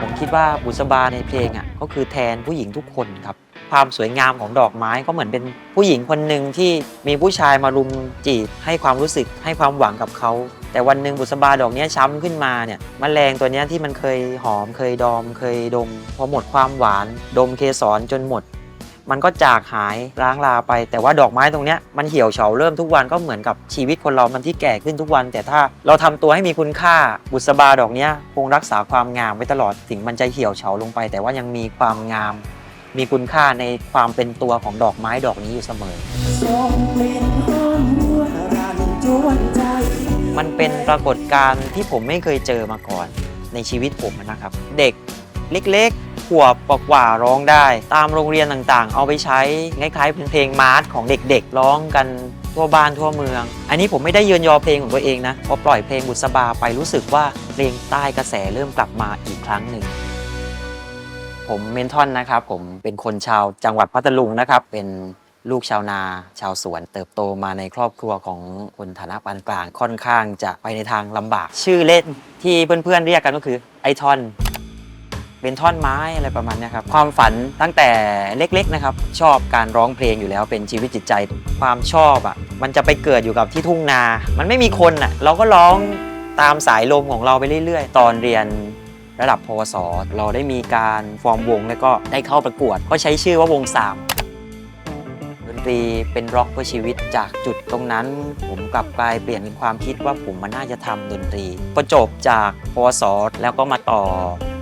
ผมคิดว่าบุษบาในเพลงอะก็คือแทนผู้หญิงทุกคนครับ ความสวยงามของดอกไม้ก็เหมือนเป็นผู้หญิงคนหนึ่งที่มีผู้ชายมารุมจีบให้ความรู้สึกให้ความหวังกับเขา แต่วันหนึ่งบุษบาดอกนี้ช้ำขึ้นมาเนี่ยมแมลงตัวนี้ที่มันเคยหอมเคยดอม เคยดม พอหมดความหวาน ดมเคสรจนหมด มันก็จากหายร้างลาไป แต่ว่าดอกไม้ตรงเนี้ยมันเหี่ยวเฉาเริ่มทุกวันก็เหมือนกับชีวิตคนเรามันที่แก่ขึ้นทุกวัน แต่ถ้าเราทำตัวให้มีคุณค่าบุษบาดอกเนี้ยคงรักษาความงามไว้ตลอดถึงมันจะเหี่ยวเฉาลงไป แต่ว่ายังมีความงาม มีคุณค่าในความเป็นตัวของดอกไม้ดอกนี้อยู่เสมอมันเป็นปรากฏการณ์ที่ผมไม่เคยเจอมาก่อนในชีวิตผมนะครับ เด็กเล็ก ขวบกว่าๆร้องได้ ตามโรงเรียนต่างๆ เอาไปใช้คล้ายๆเป็นเพลงมาร์ชของเด็กๆ ร้องกันทั่วบ้านทั่วเมือง อันนี้ผมไม่ได้เยือนยอเพลงของตัวเองนะ พอปล่อยเพลงบุษบาไปรู้สึกว่าเพลงใต้กระแสเริ่มกลับมาอีกครั้งหนึ่งผมเมนทอนนะครับ ผมเป็นคนชาวจังหวัดพัทลุงนะครับ เป็นลูกชาวนา ชาวสวน เติบโตมาในครอบครัวของคนฐานะปานกลางค่อนข้างจะไปในทางลำบาก ชื่อเล่นที่เพื่อนๆเรียกกันก็คือไอทอน เป็นท่อนไม้อะไรประมาณนี้ครับความฝันตั้งแต่เล็กๆนะครับชอบการร้องเพลงอยู่แล้วเป็นชีวิตจิตใจ ความชอบอะมันจะไปเกิดอยู่กับที่ทุ่งนา มันไม่มีคนอะเราก็ร้องตามสายลมของเราไปเรื่อยๆ ตอนเรียนระดับพวสเราได้มีการฟอร์มวงแล้วก็ได้เข้าประกวด ก็ใช้ชื่อว่าวง 3 ดนตรีเป็นร็อกเพื่อชีวิตจากจุดตรงนั้น ผมกลับกลายเปลี่ยนเป็นความคิดว่าผมมันน่าจะทำดนตรีก็จบจากพวสแล้วก็มาต่อ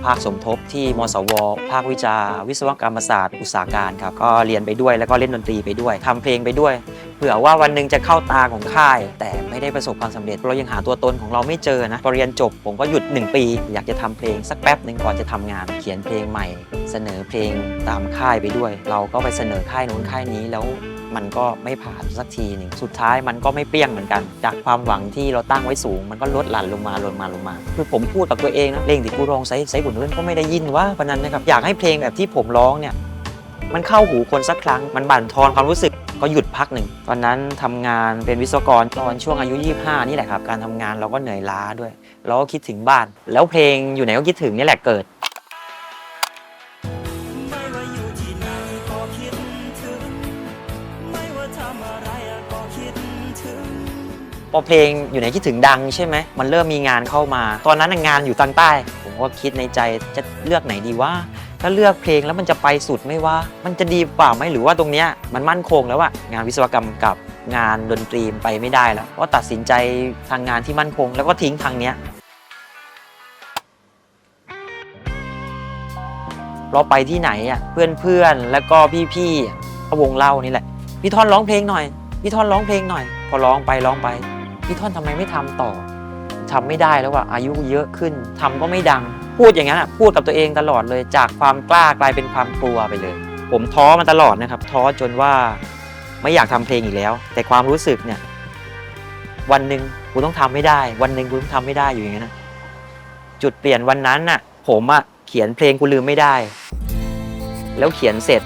ภาคสมทบที่มสว ภาควิชา วิศวกรรมศาสตร์อุตสาหการครับก็เรียนไปด้วยแล้วก็เล่นดนตรีไปด้วยทำเพลงไปด้วยเผื่อว่าวันหนึ่งจะเข้าตาของค่าย แต่ไม่ได้ประสบความสำเร็จเรายังหาตัวตนของเราไม่เจอนะพอเรียนจบผมก็หยุด 1 ปี อยากจะทำเพลงสักแป๊บหนึ่งก่อนจะทำงาน เขียนเพลงใหม่ เสนอเพลงตามค่ายไปด้วย เราก็ไปเสนอค่ายนู้นค่ายนี้แล้ว มันก็ไม่ผ่านสักทีหนึ่งสุดท้ายมันก็ไม่เปรี้ยงเหมือนกัน จากความหวังที่เราตั้งไว้สูง มันก็ลดหลั่นลงมาลงมาลงมา คือผมพูดกับตัวเองนะเพลงที่กูร้องไซไซบุญเพื่อนก็ไม่ได้ยินว่าปนั้นนะครับอยากให้เพลงแบบที่ผมร้องเนี่ยมันเข้าหูคนสักครั้ง มันบั่นทอนความรู้สึกก็หยุดพักหนึ่ง ตอนนั้นทำงานเป็นวิศวกรตอนช่วงอายุ 25 นี่แหละครับ การทำงานเราก็เหนื่อยล้าด้วย เราก็คิดถึงบ้าน แล้วเพลงอยู่ไหนก็คิดถึงนี่แหละเกิด พอเพลงอยู่ไหนคิดถึงดังใช่ไหมมันเริ่มมีงานเข้ามา ตอนนั้นงานอยู่ทางใต้ ผมก็คิดในใจจะเลือกไหนดีว่าถ้าเลือกเพลงแล้วมันจะไปสุดไหม่ว่า มันจะดีกว่าไหมหรือว่าตรงเนี้ยมันมั่นคงแล้วอะงานวิศวกรรมกับงานดนตรีไปไม่ได้แล้วก็ตัดสินใจทางงานที่มั่นคง แล้วก็ทิ้งทางเนี้ยเราไปที่ไหนอะเพื่อนๆแล้วก็พี่ๆอ่วงเล่านี่แหละ พี่ท่อนร้องเพลงหน่อย พี่ท่อนร้องเพลงหน่อย พอร้องไปร้องไป พี่ท่อนทำไมไม่ทำต่อทำไม่ได้แล้วว่าอายุเยอะขึ้นทำก็ไม่ดัง พูดอย่างนั้นอะพูดกับตัวเองตลอดเลย จากความกล้ากลายเป็นความกลัวไปเลย ผมท้อมาตลอดนะครับ ท้อจนว่าไม่อยากทำเพลงอีกแล้ว แต่ความรู้สึกเนี่ย วันหนึ่งกูต้องทำไม่ได้ วันหนึ่งกูต้องทำไม่ได้อยู่อย่างนั้นะจุดเปลี่ยนวันนั้นน่ะ ผมอะเขียนเพลงกูลืมไม่ได้ แล้วเขียนเสร็จ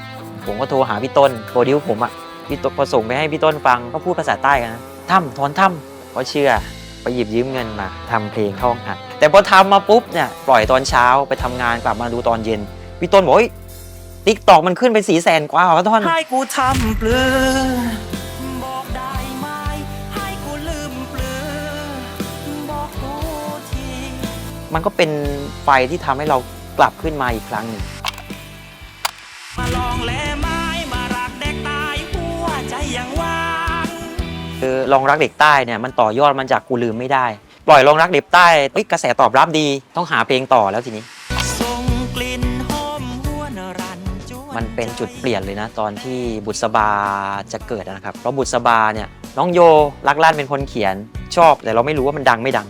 ผมก็โทรหาพี่ต้นโปรดิวผมอะพี่ต้นพอส่งไปให้พี่ต้นฟังก็พูดภาษาใต้กันนะถ้ำถอนถ้ำ เขาเชื่อไปหยิบยืมเงินมาทำเพลงเข้าห้องอัด แต่พอทำมาปุ๊บเนี่ยปล่อยตอนเช้าไปทำงานกลับมาดูตอนเย็น พี่ต้นบอกติ๊กตอกมันขึ้นไปสีแสนกว่าเหรอท่อนให้กูทำเปลือบอกได้ไหมให้กูลืมเปลือบอกกูทีมันก็เป็นไฟที่ทำให้เรากลับขึ้นมาอีกครั้งหนึ่ง คือลองรักเด็กใต้เนี่ยมันต่อยอดมันจากกูลืมไม่ได้ ปล่อยลองรักเด็กใต้เอ้ยกระแสตอบรับดีต้องหาเพลงต่อแล้วทีนี้ส่งกลิ่นหอมหวนรันจวนมันเป็นจุดเปลี่ยนเลยนะ ตอนที่บุษบาจะเกิดนะครับ เพราะบุษบาเนี่ยน้องโยรักลั่นเป็นคนเขียนชอบ แต่เราไม่รู้ว่ามันดังไม่ดัง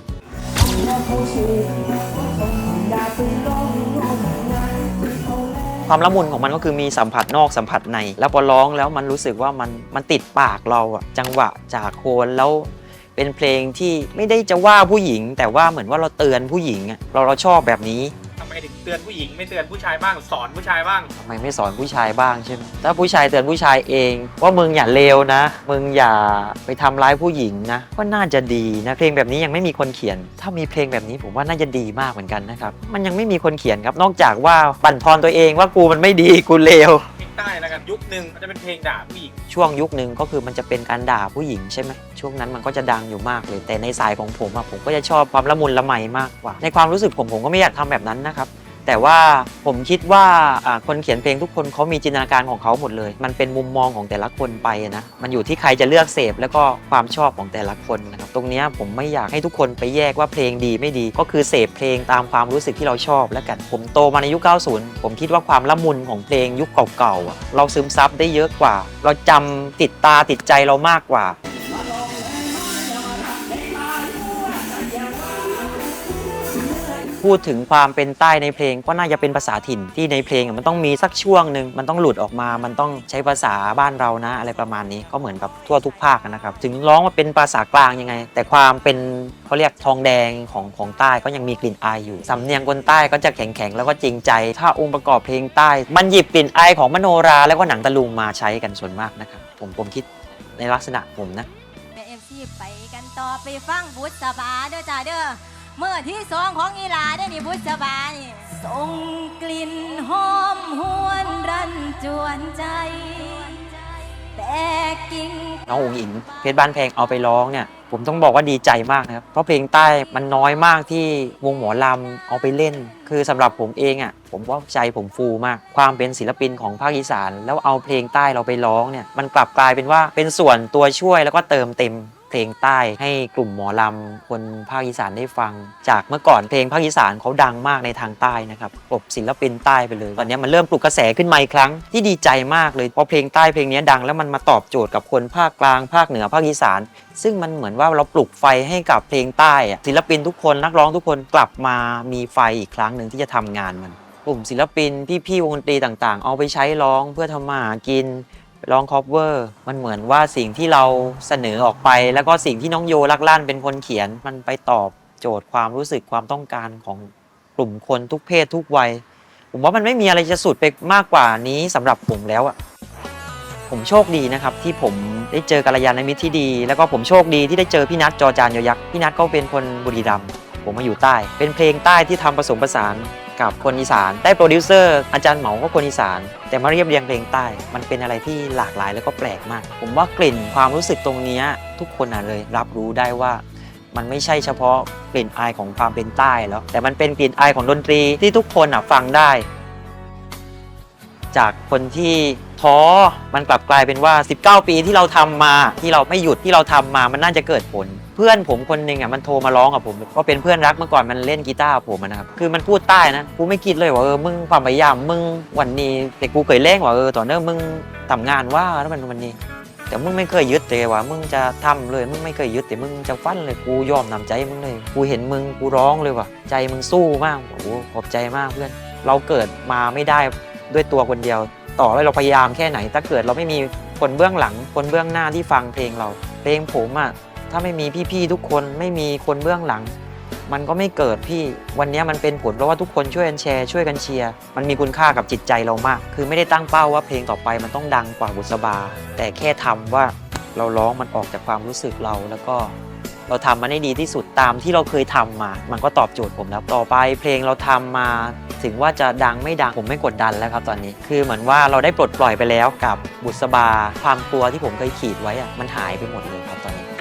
ความละมุนของมันก็คือมีสัมผัสนอกสัมผัสใน แล้วพอร้องแล้วมันรู้สึกว่ามันมันติดปากเราอะจังหวะจากโคนแล้วเป็นเพลงที่ไม่ได้จะว่าผู้หญิง แต่ว่าเหมือนว่าเราเตือนผู้หญิงเราเราชอบแบบนี้ ไมถึงเตือนผู้หญิงไม่เตือนผู้ชายบ้างสอนผู้ชายบ้าง ทำไมไม่สอนผู้ชายบ้างใช่ไหมถ้าผู้ชายเตือนผู้ชายเอง ว่ามึงอย่าเลวนะ มึงอย่าไปทำร้ายผู้หญิงนะ ก็น่าจะดีนะ เพลงแบบนี้ยังไม่มีคนเขียน ถ้ามีเพลงแบบนี้ผมว่าน่าจะดีมากเหมือนกันนะครับ มันยังไม่มีคนเขียนครับ นอกจากว่าบั่นทอนตัวเองว่ากูมันไม่ดีกูเลวเพล ใต้แล้วกันยุคหนึ่งมันจะเป็นเพลงด่าผู้หญิงช่วงยุคหนึ่งก็คือมันจะเป็นการด่าผู้หญิงใช่ไหมช่วงนั้นมันก็จะดังอยู่มากเลย แต่ในสายของผมอะผมก็จะชอบความละมุนละไมมากกว่า ในความรู้สึกผมผมก็ไม่อยากทำแบบนั้นนะครับ แต่ว่าผมคิดว่าคนเขียนเพลงทุกคนเขามีจินตนาการของเขาหมดเลย มันเป็นมุมมองของแต่ละคนไปนะ มันอยู่ที่ใครจะเลือกเสพแล้วก็ความชอบของแต่ละคนนะครับ ตรงนี้ผมไม่อยากให้ทุกคนไปแยกว่าเพลงดีไม่ดี ก็คือเสพเพลงตามความรู้สึกที่เราชอบแล้วกัน ผมโตมาในยุค 90 ผมคิดว่าความละมุนของเพลงยุคเก่าๆเราซึมซับได้เยอะกว่า เราจำติดตาติดใจเรามากกว่า พูดถึงความเป็นใต้ในเพลงก็น่าจะเป็นภาษาถิ่นที่ในเพลงมันต้องมีสักช่วงหนึ่งมันต้องหลุดออกมา มันต้องใช้ภาษาบ้านเรานะ อะไรประมาณนี้ก็เหมือนกับทั่วทุกภาคนะครับ ถึงร้องว่าเป็นภาษากลางยังไง แต่ความเป็นเขาเรียกทองแดงของของใต้ก็ยังมีกลิ่นอายอยู่สำเนียงคนใต้ก็จะแข็งๆแล้วก็จริงใจ ถ้าองค์ประกอบเพลงใต้ มันหยิบกลิ่นอายของมโนราแล้วก็หนังตะลุงมาใช้กันส่วนมากนะครับผมผมคิดในลักษณะผมนะแม่เอฟซีไปกันต่อไปฟังบุษบาเด้อจ้าเด้อ เมื่อที่สองของอีลาได้นี่บุษบานี่ส่งกลิ่นหอมหวนรันจวนใจ แต่กิ่งน้องอุ๋งอิงเพชรบ้านแพงเอาไปร้องเนี่ยผมต้องบอกว่าดีใจมากนะครับ เพราะเพลงใต้มันน้อยมากที่วงหมอลำเอาไปเล่น คือสำหรับผมเองอะผมว่าใจผมฟูมาก ความเป็นศิลปินของภาคอีสาน แล้วเอาเพลงใต้เราไปร้องเนี่ยมันกลับกลายเป็นว่าเป็นส่วนตัวช่วยแล้วก็เติมเต็ม ลงใต้ให้กลุ่มหมอลำคนภาคอีสานได้ฟัง จากเมื่อก่อนเพลงภาคอีสานเขาดังมากในทางใต้นะครับกลบศิลปินใต้ไปเลย ตอนนี้มันเริ่มปลุกกระแสขึ้นมาอีกครั้งที่ดีใจมากเลยเพราะเพลงใต้เพลงนี้ดังแล้วมันมาตอบโจทย์กับคนภาคกลางภาคเหนือภาคอีสาน ซึ่งมันเหมือนว่าเราปลุกไฟให้กับเพลงใต้ศิลปินทุกคนนักร้องทุกคนกลับมามีไฟอีกครั้งหนึ่งที่จะทำงานมันกลุ่มศิลปินพี่ๆวงดนตรีต่างๆ เอาไปใช้ร้องเพื่อทำมาหากิน ร้องคอฟเวอร์มันเหมือนว่าสิ่งที่เราเสนอออกไป แล้วก็สิ่งที่น้องโยลักลั่นเป็นคนเขียน มันไปตอบโจทย์ความรู้สึกความต้องการของกลุ่มคนทุกเพศทุกวัย ผมว่ามันไม่มีอะไรจะสุดไปมากกว่านี้สำหรับผมแล้วอะผมโชคดีนะครับที่ผมได้เจอกัลยาณมิตรที่ดี แล้วก็ผมโชคดีที่ได้เจอพี่นัทจอจานยยักษ์พี่นัทก็เป็นคนบุรีรัมย์ผมมาอยู่ใต้ เป็นเพลงใต้ที่ทำผสมผสาน กับคนอีสาน ได้โปรดิวเซอร์อาจารย์เหมาก็คนอีสาน แต่มาเรียบเรียงเพลงใต้ มันเป็นอะไรที่หลากหลายแล้วก็แปลกมาก ผมว่ากลิ่นความรู้สึกตรงนี้ทุกคนอะเลยรับรู้ได้ว่ามันไม่ใช่เฉพาะกลิ่นอายของความเป็นใต้แล้ว แต่มันเป็นกลิ่นอายของดนตรีที่ทุกคนอะฟังได้ จากคนที่ท้อมันกลับกลายเป็นว่า 19 ปีที่เราทำมาที่เราไม่หยุดที่เราทำมามันน่าจะเกิดผล เพื่อนผมคนหนึ่งอะมันโทรมาร้องกับผมก็เป็นเพื่อนรักเมื่อก่อนมันเล่นกีตาร์กับผมอะนะครับคือมันพูดใต้นะกูไม่คิดเลยว่าเออมึงความพยายามมึงวันนี้แต่กูเคยเล่งว่าเออตอนเนี้ยมึงทำงานว่าแล้วมันวันนี้ แต่มึงไม่เคยยึดเลยว่ามึงจะทำเลยมึงไม่เคยยึดแต่มึงจะฟันเลยกูยอมนำใจมึงเลย กูเห็นมึงกูร้องเลยว่ะใจมึงสู้มากโอ้โหขอบใจมากเพื่อน เราเกิดมาไม่ได้ด้วยตัวคนเดียว ต่อให้เราพยายามแค่ไหน ถ้าเกิดเราไม่มีคนเบื้องหลัง คนเบื้องหน้าที่ฟังเพลงเรา เพลงผมอะ ถ้าไม่มีพี่ๆทุกคนไม่มีคนเบื้องหลัง มันก็ไม่เกิดพี่วันนี้มันเป็นผลเพราะว่าทุกคนช่วยกันแชร์ช่วยกันเชียร์มันมีคุณค่ากับจิตใจเรามาก คือไม่ได้ตั้งเป้าว่าเพลงต่อไปมันต้องดังกว่าบุษบา แต่แค่ทำว่าเราร้องมันออกจากความรู้สึกเราแล้วก็เราทำมันให้ดีที่สุดตามที่เราเคยทำมา มันก็ตอบโจทย์ผมแล้ว ต่อไปเพลงเราทำมาถึงว่าจะดังไม่ดังผมไม่กดดันแล้วครับตอนนี้ คือเหมือนว่าเราได้ปลดปล่อยไปแล้วกับบุษบา ความกลัวที่ผมเคยขีดไว้อะมันหายไปหมดเลยครับตอนนี้